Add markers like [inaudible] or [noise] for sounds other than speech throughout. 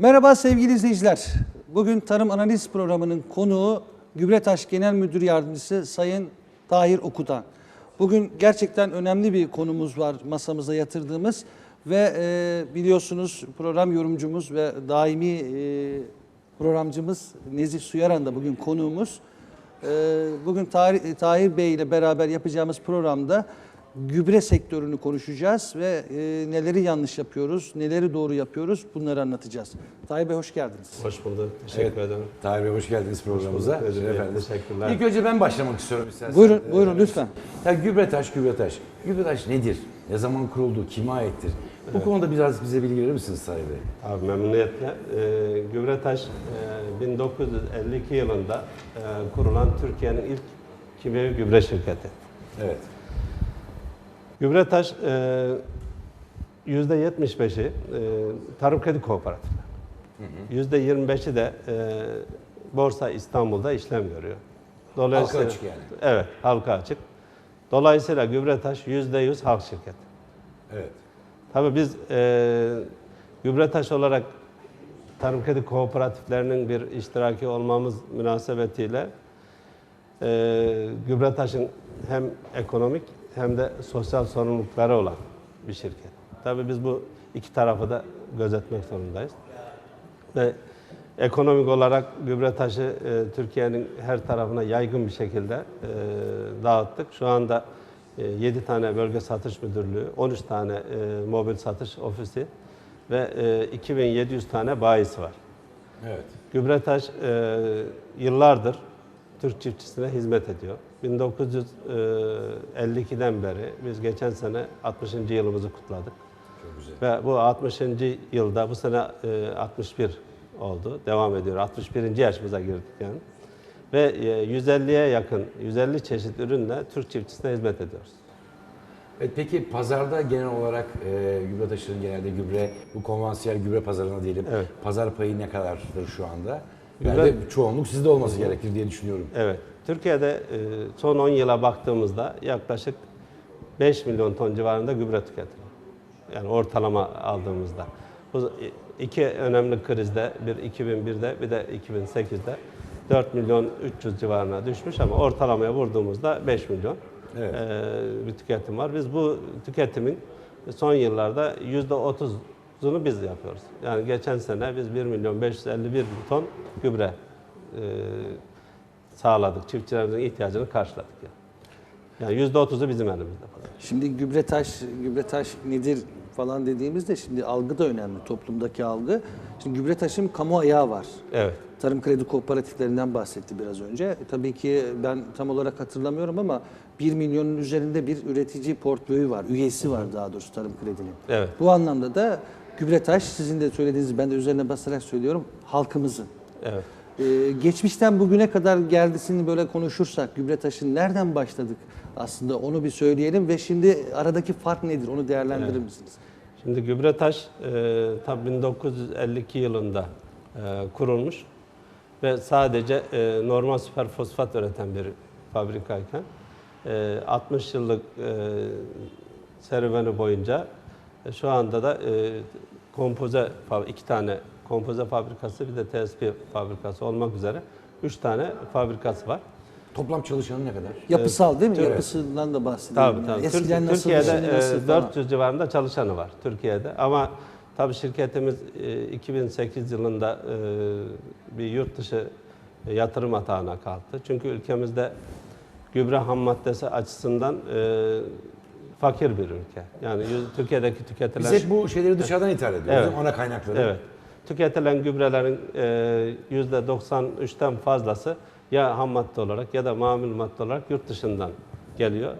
Merhaba sevgili izleyiciler. Bugün Tarım Analiz Programı'nın konuğu Gübretaş Genel Müdür Yardımcısı Sayın Tahir Okutan. Bugün gerçekten önemli bir konumuz var masamıza yatırdığımız ve e, biliyorsunuz program yorumcumuz ve daimi e, programcımız Nezih Suyaran da bugün konuğumuz. E, bugün Tahir, Tahir Bey ile beraber yapacağımız programda gübre sektörünü konuşacağız ve e, neleri yanlış yapıyoruz, neleri doğru yapıyoruz bunları anlatacağız. Tahir Bey hoş geldiniz. Hoş bulduk. Teşekkür ederim. Tahir Bey hoş geldiniz programımıza. bulduk, özür dilerim. Efendim. Teşekkürler. İlk önce ben başlamak istiyorum isterseniz. Buyurun, Ee, buyurun lütfen. Ya Gübretaş, Gübretaş. Gübretaş nedir? Ne zaman kuruldu? Kime aittir? Bu konuda biraz bize bilgi verir misiniz Tahir Bey? Abi memnuniyetle. Ee, Gübretaş e, 1952 yılında e, kurulan Türkiye'nin ilk kimyevi gübre şirketi. Evet. Gübretaş e, %75'i e, tarım kredi kooperatifleri. %25'i de e, Borsa İstanbul'da işlem görüyor. Dolayısıyla, açık yani. Evet, halka açık. Dolayısıyla Gübretaş %100 halk şirketi. Evet. Tabii biz e, Gübretaş olarak tarım kredi kooperatiflerinin bir iştiraki olmamız münasebetiyle e, Gübretaş'ın hem ekonomik hem de sosyal sorumlulukları olan bir şirket. Tabii biz bu iki tarafı da gözetmek zorundayız. Ve ekonomik olarak Gübretaş'ı e, Türkiye'nin her tarafına yaygın bir şekilde e, dağıttık. Şu anda e, 7 tane bölge satış müdürlüğü, 13 tane e, mobil satış ofisi ve e, 2700 tane bayisi var. Evet. Gübretaş e, yıllardır Türk çiftçisine hizmet ediyor. 1952'den beri biz geçen sene 60. yılımızı kutladık. Çok güzel. Ve bu 60. yılda bu sene e, 61 oldu. Devam ediyor. 61. yaşımıza girdik yani. Ve e, 150'ye yakın, 150 çeşit ürünle Türk çiftçisine hizmet ediyoruz. Evet, peki pazarda genel olarak e, Gübretaş'ın genelde gübre, bu konvansiyel gübre pazarına diyelim. Evet. Pazar payı ne kadardır şu anda? Gübre- Yani çoğunluk sizde olması gerekir diye düşünüyorum. Evet. Türkiye'de e, son 10 yıla baktığımızda yaklaşık 5 milyon ton civarında gübre tüketiliyor. Yani ortalama aldığımızda. Bu iki önemli krizde, bir 2001'de bir de 2008'de 4 milyon 300 civarına düşmüş ama ortalamaya vurduğumuzda 5 milyon Evet. e, bir tüketim var. Biz bu tüketimin son yıllarda %30'unu biz yapıyoruz. Yani geçen sene biz 1 milyon 551 bin ton gübre e, sağladık. Çiftçilerimizin ihtiyacını karşıladık. Yani. Yani %30'u bizim elimizde. Şimdi gübretaş, gübretaş nedir falan dediğimizde şimdi algı da önemli, toplumdaki algı. Şimdi gübretaşın kamu ayağı var. Evet. Tarım kredi kooperatiflerinden bahsetti biraz önce. E, tabii ki ben tam olarak hatırlamıyorum ama 1 milyonun üzerinde bir üretici portföyü var, üyesi var daha doğrusu Tarım Kredi'nin. Evet. Bu anlamda da Gübretaş sizin de söylediğiniz, ben de üzerine basarak söylüyorum, halkımızın. Evet. Ee, geçmişten bugüne kadar geldisini böyle konuşursak Gübretaş'ın nereden başladık aslında onu bir söyleyelim ve şimdi aradaki fark nedir onu değerlendirir misiniz? Şimdi Gübretaş e, tabii 1952 yılında e, kurulmuş ve sadece e, normal süper fosfat üreten bir fabrikayken e, 60 yıllık e, serüveni boyunca e, şu anda da e, kompoze iki tane kompoze fabrikası bir de TSP fabrikası olmak üzere üç tane fabrikası var. Toplam çalışanı ne kadar? Yapısal değil mi? Evet. Yapısından da bahsedelim. Tabii yani. tabii. Eskiden Türk- nasıl, Türkiye'de nasıl e, falan. 400 civarında çalışanı var Türkiye'de. Ama tabii şirketimiz e, 2008 yılında e, bir yurt dışı e, yatırım hatağına kalktı. Çünkü ülkemizde gübre ham maddesi açısından e, fakir bir ülke. Yani Türkiye'deki tüketilen... Biz hep bu şeyleri dışarıdan ithal ediyoruz. Evet. Ana kaynakları. Evet. Tüketilen gübrelerin e, %93'ten fazlası ya ham madde olarak ya da mamul madde olarak yurt dışından geliyor.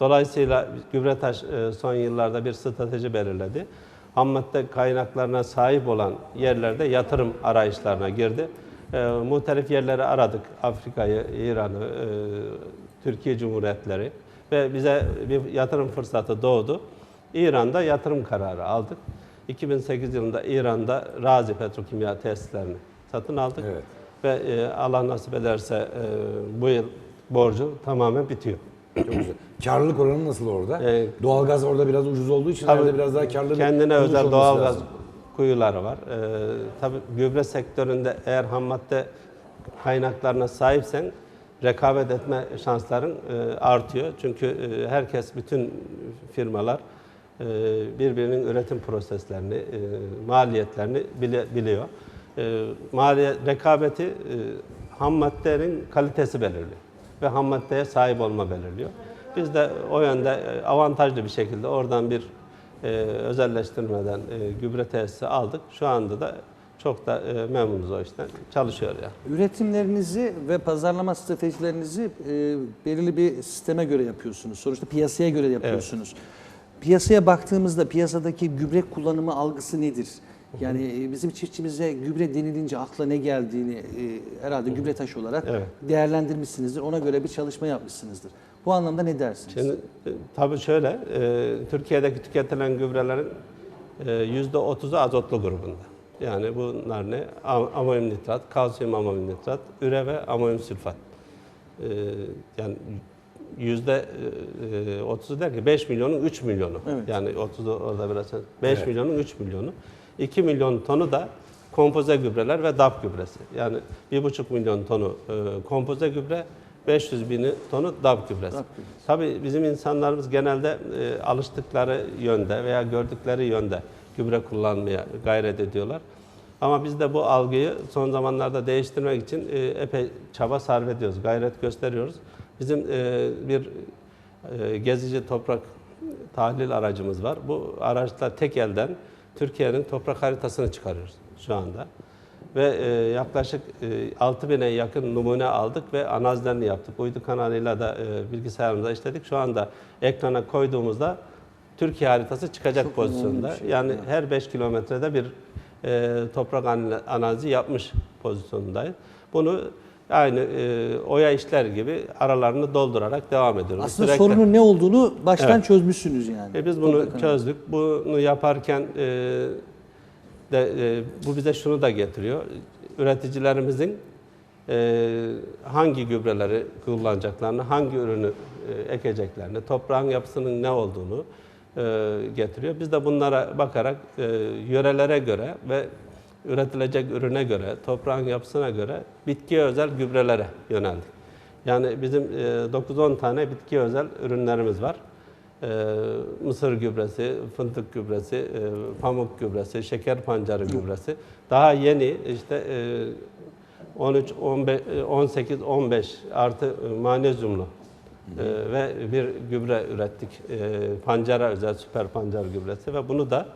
Dolayısıyla Gübretaş e, son yıllarda bir strateji belirledi. Ham madde kaynaklarına sahip olan yerlerde yatırım arayışlarına girdi. E, muhtelif yerleri aradık. Afrika'yı, İran'ı, e, Türkiye Cumhuriyetleri ve bize bir yatırım fırsatı doğdu. İran'da yatırım kararı aldık. 2008 yılında İran'da Razi Petrokimya tesislerini satın aldık. Evet. Ve e, Allah nasip ederse e, bu yıl borcu tamamen bitiyor. Çok güzel. Karlılık oranı nasıl orada? Ee, Doğalgaz orada biraz ucuz olduğu için Tabii, biraz daha karlı Kendine özel doğalgaz lazım. kuyuları var. E, tabii gübre sektöründe eğer ham madde kaynaklarına sahipsen rekabet etme şansların e, artıyor. Çünkü e, herkes, bütün firmalar e, birbirinin üretim proseslerini, maliyetlerini biliyor. Maliyet, rekabeti ham maddenin kalitesi belirliyor ve ham maddeye sahip olma belirliyor. Biz de o yönde avantajlı bir şekilde oradan bir özelleştirmeden gübre tesisi aldık. Şu anda da çok da e, memnunuz o işten. Çalışıyor yani. Üretimlerinizi ve pazarlama stratejilerinizi e, belirli bir sisteme göre yapıyorsunuz. Sonuçta piyasaya göre yapıyorsunuz. Piyasaya baktığımızda piyasadaki gübre kullanımı algısı nedir? Yani e, bizim çiftçimize gübre denilince akla ne geldiğini e, herhalde gübre taşı olarak Evet. değerlendirmişsinizdir. Ona göre bir çalışma yapmışsınızdır. Bu anlamda ne dersiniz? Şimdi e, tabii şöyle, e, Türkiye'deki tüketilen gübrelerin e, yüzde 30'u azotlu grubunda. Yani bunlar ne? Am- Amonyum nitrat, kalsiyum amonyum nitrat, üre ve amonyum sülfat. E, yani yüzde e, 30'u der ki 5 milyonun 3 milyonu. Evet. Yani 30'u orada biraz 5 Evet. milyonun 3 milyonu. 2 milyon tonu da kompoze gübreler ve DAP gübresi. Yani 1,5 milyon tonu e, kompoze gübre, 500 bini tonu DAP gübresi. DAP gübresi. Tabii bizim insanlarımız genelde e, alıştıkları yönde veya gördükleri yönde gübre kullanmaya gayret ediyorlar. Ama biz de bu algıyı son zamanlarda değiştirmek için e, epey çaba sarf ediyoruz, gayret gösteriyoruz. Bizim e, bir e, gezici toprak tahlil aracımız var. Bu araçla tek elden Türkiye'nin toprak haritasını çıkarıyoruz şu anda. Ve yaklaşık e, 6000'e yakın numune aldık ve analizlerini yaptık. Uydu kanalıyla da e, bilgisayarımıza işledik. Şu anda ekrana koyduğumuzda Türkiye haritası çıkacak Çok pozisyonda. şey. Yani Evet. her 5 kilometrede bir e, toprak anal- analizi yapmış pozisyondayız. Bunu aynı e, oya işler gibi aralarını doldurarak devam ediyoruz. Aslında Sürekli- sorunun ne olduğunu baştan Evet. çözmüşsünüz yani. e biz bunu Toprak çözdük. Bunu yaparken e, de e, bu bize şunu da getiriyor. Üreticilerimizin e, hangi gübreleri kullanacaklarını, hangi ürünü e, ekeceklerini, toprağın yapısının ne olduğunu getiriyor. Biz de bunlara bakarak e, yörelere göre ve üretilecek ürüne göre, toprağın yapısına göre bitkiye özel gübrelere yöneldik. Yani bizim e, 9-10 tane bitkiye özel ürünlerimiz var. Mısır gübresi, fındık gübresi, e, pamuk gübresi, şeker pancarı gübresi. Daha yeni işte e, 13, 15, e, 18, 15 artı e, e, ve bir gübre ürettik. E, Pancara özel süper pancar gübresi ve bunu da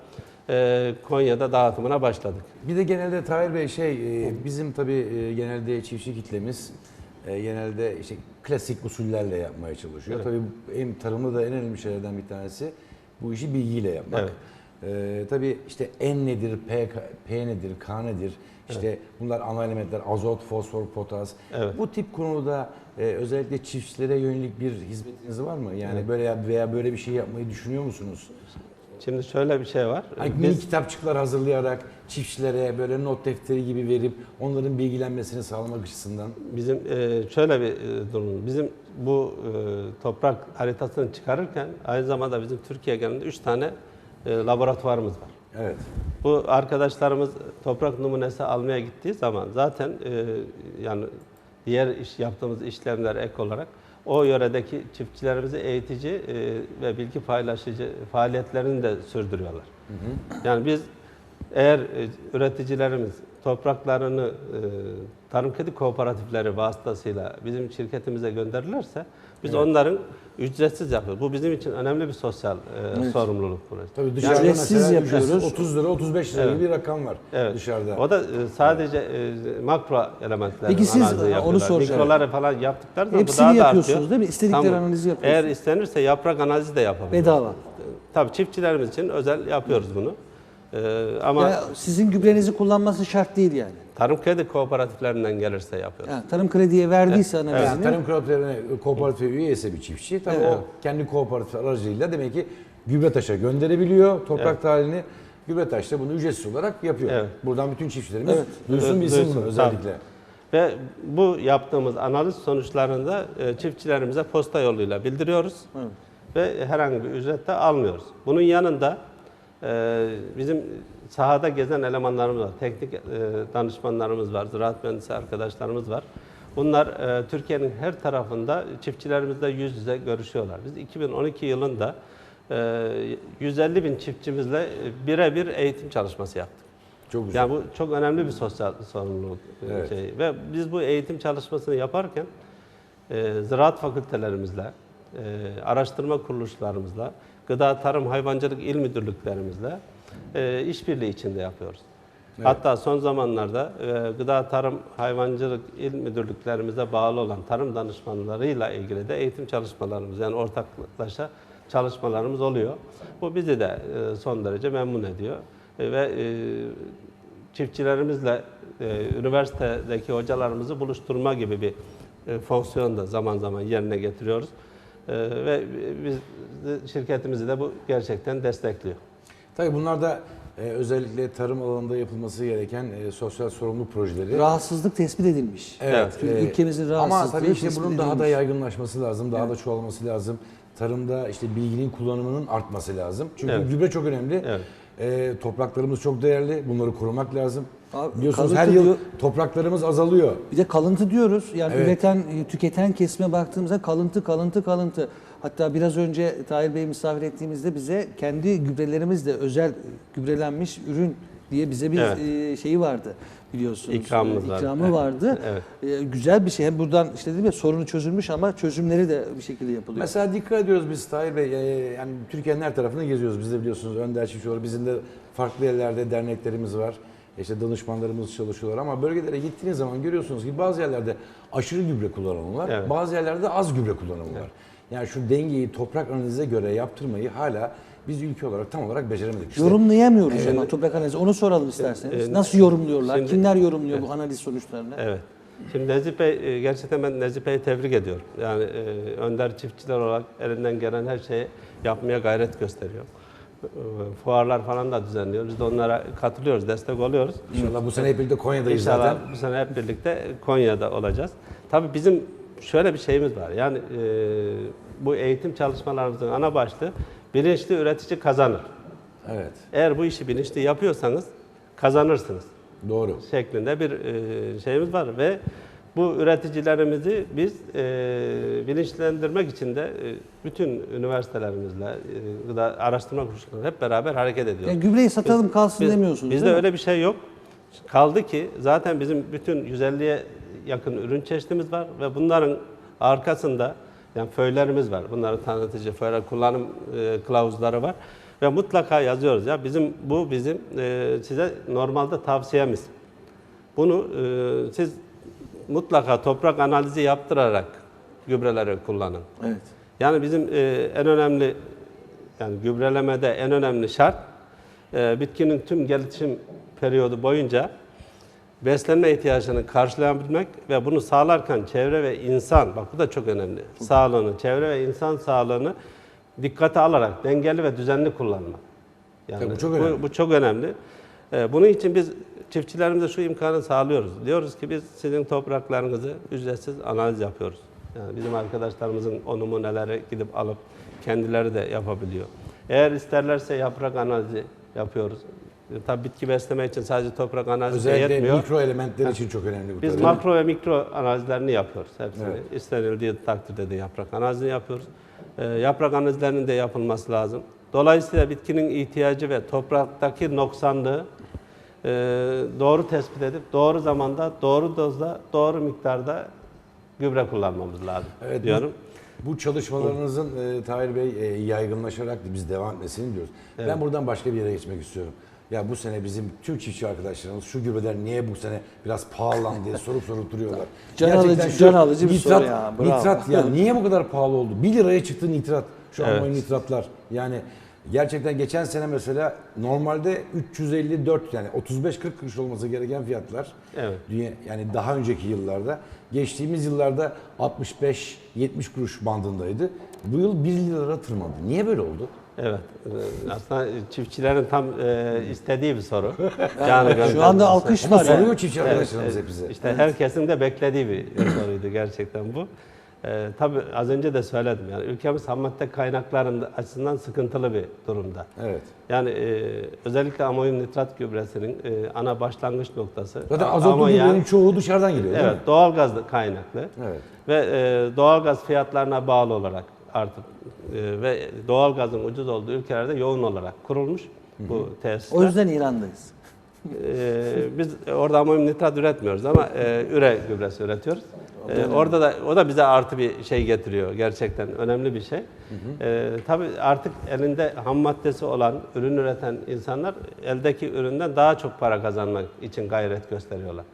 e, Konya'da dağıtımına başladık. Bir de genelde Tahir Bey şey e, bizim tabii e, genelde çiftçi kitlemiz e, genelde işte klasik usullerle yapmaya çalışıyor. Tabii bu en tarımda da en önemli şeylerden bir tanesi bu işi bilgiyle yapmak. Evet. E, tabii işte N nedir, P, P nedir, K nedir? İşte bunlar ana elementler azot, fosfor, potas. Evet. Bu tip konuda e, özellikle çiftçilere yönelik bir hizmetiniz var mı? Yani böyle yap- veya böyle bir şey yapmayı düşünüyor musunuz? Şimdi şöyle bir şey var. Hani Biz- mini kitapçıklar hazırlayarak çiftçilere böyle not defteri gibi verip onların bilgilenmesini sağlamak açısından. Bizim e, şöyle bir e, durum. Bizim bu e, toprak haritasını çıkarırken aynı zamanda bizim Türkiye genelinde 3 tane e, laboratuvarımız var. Evet. Bu arkadaşlarımız toprak numunesi almaya gittiği zaman zaten e, yani diğer iş yaptığımız işlemler ek olarak o yöredeki çiftçilerimizi eğitici e, ve bilgi paylaşıcı faaliyetlerini de sürdürüyorlar. Yani biz eğer e, üreticilerimiz topraklarını e, tarım kredi kooperatifleri vasıtasıyla bizim şirketimize gönderirlerse biz onların ücretsiz yapıyoruz. Bu bizim için önemli bir sosyal e, sorumluluk burası. Tabii dışarıda ücretsiz mesela yapıyoruz. 30 lira 35 lira gibi bir rakam var Evet. dışarıda. O da e, sadece e, makro elementler Peki siz, e, onu soracağım. Mikroları falan yaptıkları zaman bu Hepsini daha da yapıyorsunuz artıyor. değil mi? İstedikleri analizi yapıyorsunuz. Eğer istenirse yaprak analizi de yapabiliriz. Bedava. Tabii çiftçilerimiz için özel yapıyoruz bunu. Ee, ama Ya sizin gübrenizi kullanması şart değil yani. tarım kredi kooperatiflerinden gelirse yapıyoruz. Ha, tarım krediye verdiyse analizini. Yani tarım kooperatifine kooperatif üyeyse bir çiftçi tabii o kendi kooperatif aracılığıyla demek ki gübretaşa gönderebiliyor toprak tarihini. Gübretaş da bunu ücretsiz olarak yapıyor. Evet. Buradan bütün çiftçilerimiz Evet. duysun Evet, bilsin bunu özellikle. Ve bu yaptığımız analiz sonuçlarında e, çiftçilerimize posta yoluyla bildiriyoruz. Evet. Ve herhangi bir ücret de almıyoruz. Bunun yanında bizim sahada gezen elemanlarımız var. Teknik e, danışmanlarımız var. Ziraat mühendisi arkadaşlarımız var. Bunlar e, Türkiye'nin her tarafında çiftçilerimizle yüz yüze görüşüyorlar. Biz 2012 yılında e, 150 bin çiftçimizle e, birebir eğitim çalışması yaptık. Çok güzel. Yani bu çok önemli bir sosyal sorumluluk e, Evet. şey. Ve biz bu eğitim çalışmasını yaparken e, ziraat fakültelerimizle, e, araştırma kuruluşlarımızla, gıda, tarım, hayvancılık il müdürlüklerimizle e, işbirliği içinde yapıyoruz. Hatta son zamanlarda e, gıda, tarım, hayvancılık il müdürlüklerimize bağlı olan tarım danışmanlarıyla ilgili de eğitim çalışmalarımız yani ortaklaşa çalışmalarımız oluyor. Bu bizi de e, son derece memnun ediyor. E, ve e, çiftçilerimizle e, üniversitedeki hocalarımızı buluşturma gibi bir e, fonksiyon da zaman zaman yerine getiriyoruz. E, ve biz şirketimizi de bu gerçekten destekliyor. Tabii bunlar da e, özellikle tarım alanında yapılması gereken e, sosyal sorumluluk projeleri. Rahatsızlık tespit edilmiş. Evet. Çünkü e, ülkemizin Ama rahatsızlığı tabii işte bunun daha da edilmiş. yaygınlaşması lazım, daha da çoğalması lazım. Tarımda işte bilginin kullanımının artması lazım. Çünkü Evet. gübre çok önemli. Evet. E, topraklarımız çok değerli. Bunları korumak lazım. Abi, Biliyorsunuz her yıl diyor- topraklarımız azalıyor. Bir de kalıntı diyoruz. Yani Evet. üreten, e, tüketen kesime baktığımızda kalıntı, kalıntı, kalıntı. Hatta biraz önce Tahir Bey'i misafir ettiğimizde bize kendi gübrelerimizle özel gübrelenmiş ürün diye bize bir Evet. e, şeyi vardı biliyorsunuz. İkramımız E, vardı. İkramı Evet. vardı. [laughs] Evet. E, güzel bir şey. Hem buradan işte dedim ya sorunu çözülmüş ama çözümleri de bir şekilde yapılıyor. Mesela dikkat ediyoruz biz Tahir Bey, e, yani Türkiye'nin her tarafını geziyoruz. Biz de biliyorsunuz Önder Çiftçioğlu, bizim de farklı yerlerde derneklerimiz var. İşte danışmanlarımız çalışıyorlar ama bölgelere gittiğiniz zaman görüyorsunuz ki bazı yerlerde aşırı gübre kullanımı var, Evet. bazı yerlerde az gübre kullanımı var. Yani şu dengeyi toprak analize göre yaptırmayı hala biz ülke olarak tam olarak beceremedik. İşte Yorumlayamıyoruz ama toprak analizi. Onu soralım isterseniz. e, Nasıl yorumluyorlar? şimdi- Kimler yorumluyor bu analiz sonuçlarını? Evet. Şimdi Nezih Bey, e, gerçekten ben Nezih Bey'i tebrik ediyorum. Yani e, önder çiftçiler olarak elinden gelen her şeyi yapmaya gayret gösteriyor. E, Fuarlar falan da düzenliyor. Biz de onlara katılıyoruz, destek oluyoruz. İnşallah bu sene hep birlikte Konya'dayız İnşallah zaten. [laughs] bu sene hep birlikte Konya'da olacağız. Tabii bizim şöyle bir şeyimiz var. Yani e, bu eğitim çalışmalarımızın ana başlığı bilinçli üretici kazanır. Evet, Eğer bu işi bilinçli yapıyorsanız kazanırsınız doğru. şeklinde bir e, şeyimiz var ve bu üreticilerimizi biz e, bilinçlendirmek için de e, bütün üniversitelerimizle, e, gıda araştırma kuruluşlarıyla hep beraber hareket ediyoruz. Yani gübreyi satalım kalsın Biz- demiyorsunuz Bizde öyle bir şey yok. Kaldı ki zaten bizim bütün 150'ye yakın ürün çeşitimiz var ve bunların arkasında yani föylerimiz var. Bunların tanıtıcı föyler, kullanım e, kılavuzları var. Ve mutlaka yazıyoruz ya bizim bu bizim e, size normalde tavsiyemiz. Bunu e, siz mutlaka toprak analizi yaptırarak gübreleri kullanın. Evet. Yani bizim e, en önemli yani gübrelemede en önemli şart e, bitkinin tüm gelişim periyodu boyunca beslenme ihtiyacını karşılayabilmek ve bunu sağlarken çevre ve insan, bak bu da çok önemli, sağlığını, çevre ve insan sağlığını dikkate alarak dengeli ve düzenli kullanmak. Yani Tabii bu çok önemli. Bu, çok önemli. E, bunun için biz çiftçilerimize şu imkanı sağlıyoruz. Diyoruz ki biz sizin topraklarınızı ücretsiz analiz yapıyoruz. Yani bizim arkadaşlarımızın o numuneleri gidip alıp kendileri de yapabiliyor. Eğer isterlerse yaprak analizi yapıyoruz. E, Tabii bitki besleme için sadece toprak analizi Özellikle yetmiyor. mikro elementler için çok önemli bu Biz tabii. makro ve mikro analizlerini yapıyoruz hepsini. Evet. İstenildiği takdirde de yaprak analizini yapıyoruz. Ee, yaprak analizlerinin de yapılması lazım. Dolayısıyla bitkinin ihtiyacı ve topraktaki noksanlığı e, doğru tespit edip doğru zamanda, doğru dozda, doğru miktarda gübre kullanmamız lazım Evet, diyorum. Bu çalışmalarınızın e, Tahir Bey e, yaygınlaşarak biz devam etmesini diliyoruz. Ben buradan başka bir yere geçmek istiyorum. Ya bu sene bizim tüm çiftçi arkadaşlarımız şu gübreler niye bu sene biraz pahalandı diye sorup sorup duruyorlar. Can Gerçekten alıcı- şu can alıcı bir nitrat, soru ya, bravo. Nitrat ya [laughs] niye bu kadar pahalı oldu? 1 liraya çıktı nitrat. Şu Evet. amonyak nitratlar. Yani gerçekten geçen sene mesela normalde 354 yani 35-40 kuruş olması gereken fiyatlar. Evet. Dünya, yani daha önceki yıllarda geçtiğimiz yıllarda 65-70 kuruş bandındaydı. Bu yıl 1 lira tırmandı. Niye böyle oldu? Evet. e, Aslında çiftçilerin tam e, istediği bir soru. [laughs] Yani Şu anda alkış var. soruyor yani. çiftçi Evet, arkadaşlarımız evet. hep bize. İşte herkesin de beklediği bir soruydu gerçekten bu. E, tabii az önce de söyledim yani ülkemiz ham madde kaynaklarında açısından sıkıntılı bir durumda. Evet. Yani e, özellikle amonyum nitrat gübresinin e, ana başlangıç noktası. Zaten A- azotlu amonyak- gübrenin çoğu dışarıdan geliyor Evet, mi? doğalgaz kaynaklı. Evet. Ve e, doğalgaz fiyatlarına bağlı olarak artık e, ve doğalgazın ucuz olduğu ülkelerde yoğun olarak kurulmuş bu tesisler. O yüzden İran'dayız. E, biz orada amonyum nitrat üretmiyoruz ama e, üre gübresi üretiyoruz. E, orada da o da bize artı bir şey getiriyor gerçekten önemli bir şey. E, tabii artık elinde ham maddesi olan ürün üreten insanlar eldeki üründen daha çok para kazanmak için gayret gösteriyorlar.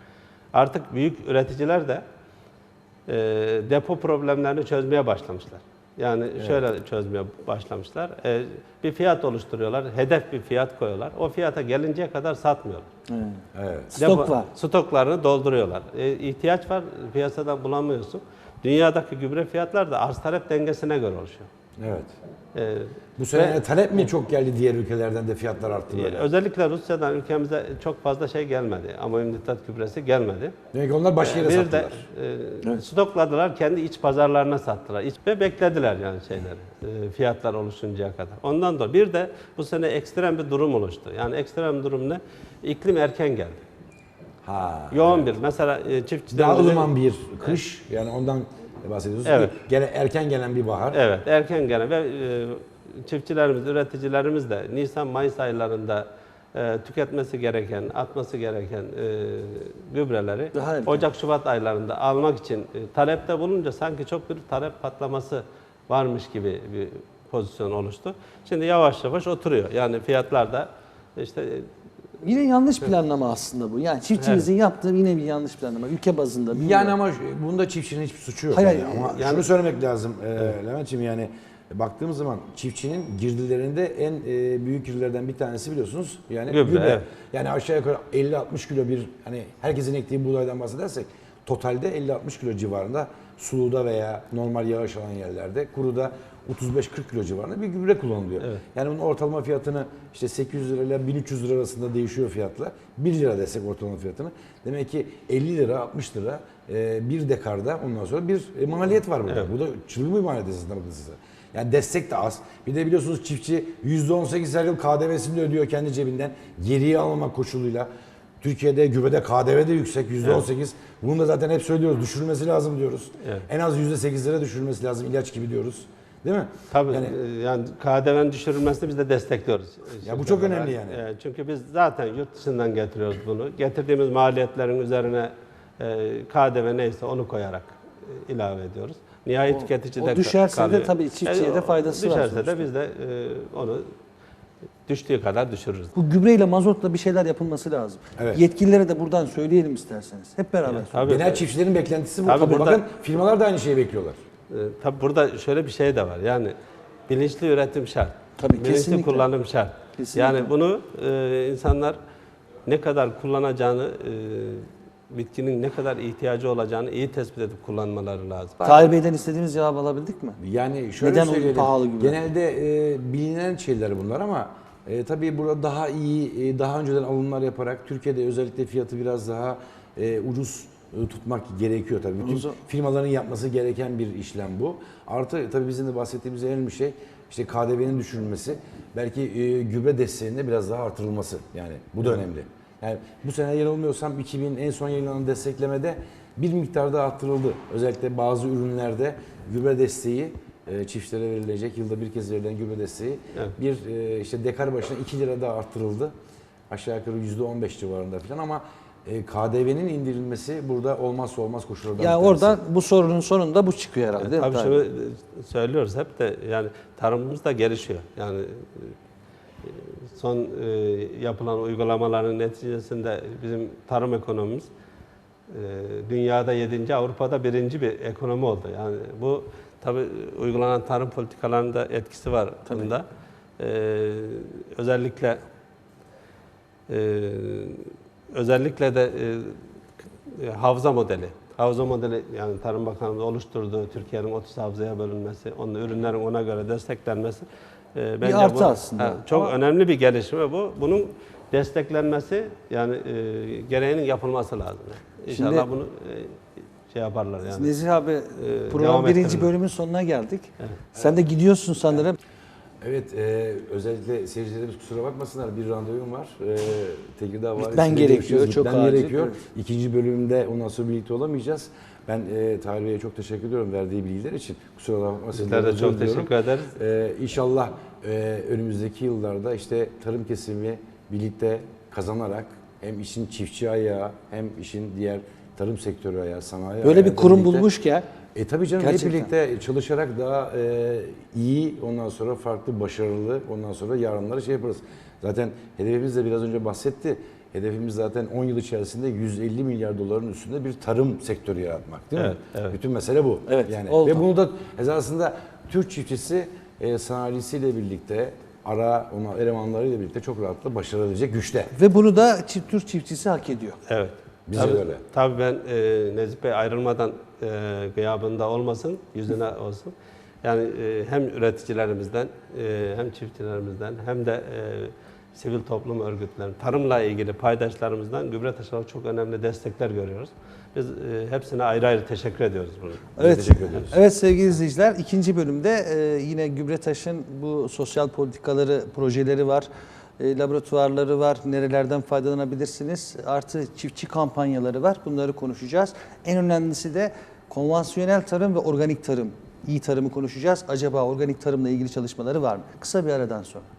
Artık büyük üreticiler de e, depo problemlerini çözmeye başlamışlar. Yani şöyle çözmeye başlamışlar. E, bir fiyat oluşturuyorlar, hedef bir fiyat koyuyorlar. O fiyata gelinceye kadar satmıyorlar. Evet. Stok var. Stoklarını dolduruyorlar. E, ihtiyaç var, piyasadan bulamıyorsun. Dünyadaki gübre fiyatları da arz talep dengesine göre oluşuyor. Evet. E, Bu sene ve- talep mi çok geldi diğer ülkelerden de fiyatlar arttı böyle? özellikle Rusya'dan ülkemize çok fazla şey gelmedi. Amonyum nitrat gübresi gelmedi. Demek onlar başka yere bir sattılar. de e, stokladılar, kendi iç pazarlarına sattılar. İç ve beklediler yani şeyleri, e, fiyatlar oluşuncaya kadar. Ondan dolayı bir de bu sene ekstrem bir durum oluştu. Yani ekstrem durum ne? İklim erken geldi. Ha. Yoğun bir, mesela e, Daha çiftçilerimizin... ılıman bir kış yani ondan bahsediyoruz. Evet. ki Gene erken gelen bir bahar. Evet, erken gelen ve e, çiftçilerimiz, üreticilerimiz de Nisan-Mayıs aylarında e, tüketmesi gereken, atması gereken e, gübreleri Daha erken. Ocak-Şubat aylarında almak için e, talepte bulunca sanki çok bir talep patlaması varmış gibi bir pozisyon oluştu. Şimdi yavaş yavaş oturuyor. Yani fiyatlar da işte e, Yine yanlış planlama aslında bu. Yani çiftçimizin yaptığı yine bir yanlış planlama. Ülke bazında. bilmiyorum. Yani ama bunda çiftçinin hiçbir suçu yok. Hayır, yani. hayır, Ama yani- şunu söylemek lazım e, Levent'ciğim yani baktığımız zaman çiftçinin girdilerinde en e, büyük girdilerden bir tanesi biliyorsunuz yani Gübre, gübre. evet. Yani aşağı yukarı 50-60 kilo bir hani herkesin ektiği buğdaydan bahsedersek totalde 50-60 kilo civarında suluda veya normal yağış alan yerlerde kuruda 35-40 kilo civarında bir gübre kullanılıyor. Evet. Yani bunun ortalama fiyatını işte 800 lira ile 1300 lira arasında değişiyor fiyatla. 1 lira desek ortalama fiyatını. Demek ki 50 lira 60 lira e, bir dekarda ondan sonra bir e, maliyet var burada. Evet. Bu da çılgın bir maliyet aslında bakın size. Yani destek de az. Bir de biliyorsunuz çiftçi %18 her yıl KDV'sini de ödüyor kendi cebinden. Geriye almamak koşuluyla. Türkiye'de gübrede KDV de yüksek %18. Bunu da zaten hep söylüyoruz. Düşürülmesi lazım diyoruz. Evet. En az %8'lere düşürülmesi lazım ilaç gibi diyoruz. Değil mi? Tabii Yani- yani, yani KDV'nin düşürülmesini biz de destekliyoruz. Ya bu çok önemli yani. E, Çünkü biz zaten yurt dışından getiriyoruz bunu. Getirdiğimiz maliyetlerin üzerine e, KDV neyse onu koyarak e, ilave ediyoruz. Nihai tüketici o de düşerse de kalıyor. tabii çiftçiye de o faydası var Düşerse de biz de e, onu düştüğü kadar düşürürüz. Bu gübreyle mazotla bir şeyler yapılması lazım. Evet. Yetkililere de buradan söyleyelim isterseniz. Hep beraber. Tabii, Genel çiftçilerin beklentisi bu. Tabii Tabii burada- Bakın firmalar da aynı şeyi bekliyorlar. E, tabii burada şöyle bir şey de var. Yani bilinçli üretim şart. Tabii, bilinçli kesinlikle. kullanım şart. Kesinlikle. Yani bunu e, insanlar ne kadar kullanacağını, e, bitkinin ne kadar ihtiyacı olacağını iyi tespit edip kullanmaları lazım. Tahir Bey'den istediğimiz cevabı alabildik mi? Yani şöyle Neden o söyleyelim. pahalı gübre? Genelde e, bilinen şeyler bunlar ama e, tabii burada daha iyi, e, daha önceden alımlar yaparak Türkiye'de özellikle fiyatı biraz daha e, ucuz tutmak gerekiyor tabii. Bütün Ucuz- firmaların yapması gereken bir işlem bu. Artı tabii bizim de bahsettiğimiz en önemli şey işte KDV'nin düşürülmesi. Belki e, gübre desteğinin biraz daha artırılması. Yani bu da önemli. Yani bu sene yanılmıyorsam 2000 en son yayınlanan desteklemede bir miktar daha arttırıldı. Özellikle bazı ürünlerde gübre desteği e, çiftçilere verilecek yılda bir kez verilen gübre desteği Evet. bir e, işte dekar başına 2 lira daha arttırıldı. Aşağı yukarı %15 civarında falan ama e, KDV'nin indirilmesi burada olmazsa olmaz koşullardan Yani bir tanesi. orada bu sorunun sonunda bu çıkıyor herhalde. değil mi Tabii Bey? e, söylüyoruz hep de yani tarımımız da gelişiyor. Yani e, son e, yapılan uygulamaların neticesinde bizim tarım ekonomimiz e, dünyada 7. Avrupa'da birinci bir ekonomi oldu. Yani bu tabii uygulanan tarım politikalarında etkisi var bunda. E, özellikle e, özellikle de e, e, havza modeli. Havza modeli yani Tarım Bakanlığı oluşturduğu Türkiye'nin 30 havzaya bölünmesi, onun ürünlerin ona göre desteklenmesi e, bence artı bu, aslında. Ha, çok Ama- önemli bir gelişme bu. Bunun desteklenmesi yani e, gereğinin yapılması lazım. İnşallah Şimdi- bunu şey yaparlar yani. Nezih abi devam program birinci bölümün sonuna geldik. Sen de gidiyorsun sanırım. Evet, e, özellikle seyircilerimiz kusura bakmasınlar bir randevum var. E, Tekirdağ Valisi'yle Gitmen gerekiyor, çok Gitmem acil, gerekiyor. evet. İkinci bölümde ondan sonra birlikte olamayacağız. Ben e, Tahir Bey'e çok teşekkür ediyorum verdiği bilgiler için. Kusura bakmasınlar. Bizler de çok diliyorum. teşekkür ederiz. Ee, inşallah e, önümüzdeki yıllarda işte tarım kesimi birlikte kazanarak hem işin çiftçi ayağı hem işin diğer tarım sektörü ayağı, sanayi Böyle bir ayağı kurum birlikte- bulmuşken E tabii canım Gerçekten. hep birlikte çalışarak daha e, iyi ondan sonra farklı başarılı ondan sonra yarınları şey yaparız. Zaten hedefimiz de biraz önce bahsetti. Hedefimiz zaten 10 yıl içerisinde 150 milyar doların üstünde bir tarım sektörü yaratmak değil mi? Evet, evet. Bütün mesele bu. Evet, yani oldu. ve bunu da esasında Türk çiftçisi e, sanayisiyle birlikte ara ona elemanlarıyla birlikte çok rahatlıkla başarabilecek güçte. ve bunu da Türk çiftçisi hak ediyor. Evet. Bize tabii, öyle. Tabii ben e, Nezih Bey ayrılmadan e, gıyabında olmasın, yüzüne [laughs] olsun. Yani e, hem üreticilerimizden, e, hem çiftçilerimizden, hem de e, sivil toplum örgütlerin, tarımla ilgili paydaşlarımızdan gübre taşıyarak çok önemli destekler görüyoruz. Biz e, hepsine ayrı ayrı teşekkür ediyoruz bunu. Evet. teşekkür ediyoruz. Evet sevgili izleyiciler ikinci bölümde e, yine Gübretaş'ın bu sosyal politikaları, projeleri var. E, laboratuvarları var. Nerelerden faydalanabilirsiniz? Artı çiftçi kampanyaları var. Bunları konuşacağız. En önemlisi de konvansiyonel tarım ve organik tarım. İyi tarımı konuşacağız. Acaba organik tarımla ilgili çalışmaları var mı? Kısa bir aradan sonra.